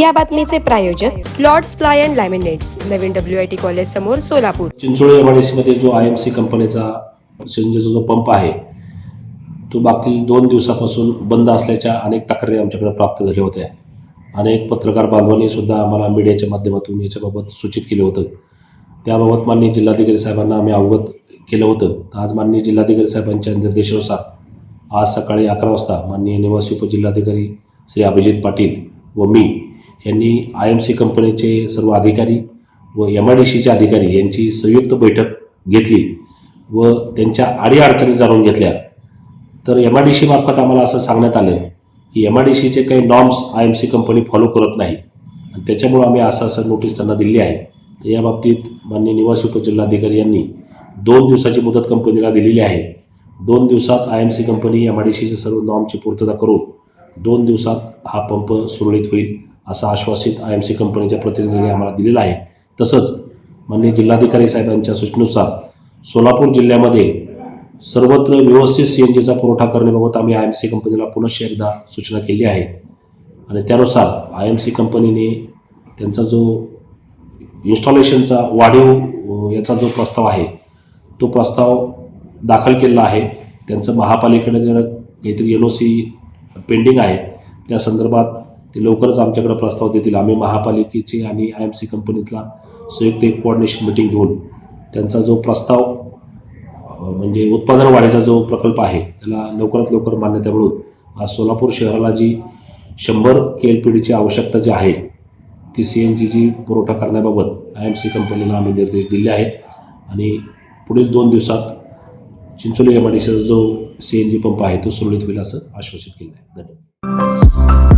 या बातमीचे प्रायोजक लॉर्ड्स प्लाय अँड लॅमिनेट्स नवीन डब्ल्यू आय टी कॉलेज समोर सोलापूर. चिंचोळी एममध्ये जो आय एम सी कंपनीचा सिलेंडरचा जो पंप आहे तो मागील दोन दिवसापासून बंद असल्याच्या अनेक तक्रारी आमच्याकडे प्राप्त झाल्या होत्या. अनेक पत्रकार बांधवांनी सुद्धा आम्हाला मीडियाच्या माध्यमातून याच्याबाबत सूचित केलं होतं. त्याबाबत माननीय जिल्हाधिकारी साहेबांना आम्ही अवगत केलं होतं. तर आज माननीय जिल्हाधिकारी साहेबांच्या निर्देशानुसार आज सकाळी अकरा वाजता माननीय निवासी उपजिल्हाधिकारी श्री अभिजित पाटील व मी यांनी आय एम सी कंपनीचे सर्व अधिकारी व एम आय डी सीचे अधिकारी यांची संयुक्त बैठक घेतली व त्यांच्या अडीअडचणी जाणून घेतल्या. तर एम आय डी सी मार्फत आम्हाला असं सांगण्यात आलं की एम आय डी सीचे काही norms I M C company follow करत नाही. आणि त्याच्यामुळं आम्ही असं असं नोटीस त्यांना दिली आहे. तर या बाबतीत माननीय निवासी उपजिल्हाधिकारी यांनी दोन दिवसाची मुदत कंपनीला दिलेली आहे. दोन दिवसात I M C company M I D सीचे सर्व नॉर्मची पूर्तता करून दोन दिवसात हा पंप सुरळीत होईल. असं आश्वासित आय एम सी कंपनीच्या प्रतिनिधींनी आम्हाला दिलेलं आहे. तसंच माननीय जिल्हाधिकारी साहेबांच्या सूचनेनुसार सोलापूर जिल्ह्यामध्ये सर्वत्र व्यवस्थित सी एन जीचा पुरवठा करण्याबाबत आम्ही आय एम सी कंपनीला पुनश्च एकदा सूचना केली आहे. आणि त्यानुसार आय एम सी कंपनीने त्यांचा जो इन्स्टॉलेशनचा वाढीव याचा जो प्रस्ताव आहे तो प्रस्ताव दाखल केलेला आहे. त्यांचं महापालिकेकडे जर काहीतरी एन ओ सी पेंडिंग आहे. त्या संदर्भात ते लवकरच आमच्याकडे प्रस्ताव देतील. आम्ही महापालिकेची आणि आय एम सी कंपनीतला संयुक्त एक कोऑर्डिनेशन मिटिंग घेऊन त्यांचा जो प्रस्ताव म्हणजे उत्पादन वाढीचा जो प्रकल्प आहे त्याला लवकरात लवकर मान्यता मिळून आज सोलापूर शहराला जी शंभर के एल पी डीची आवश्यकता जी आहे ती सी एन जीची पुरवठा करण्याबाबत आय एम सी कंपनीला आम्ही निर्देश दिले आहेत. आणि पुढील दोन दिवसात चिंचोली एम आय डी जो सी एन जी पंप आहे तो सुरळीत होईल असं आश्वासित केलं आहे. धन्यवाद.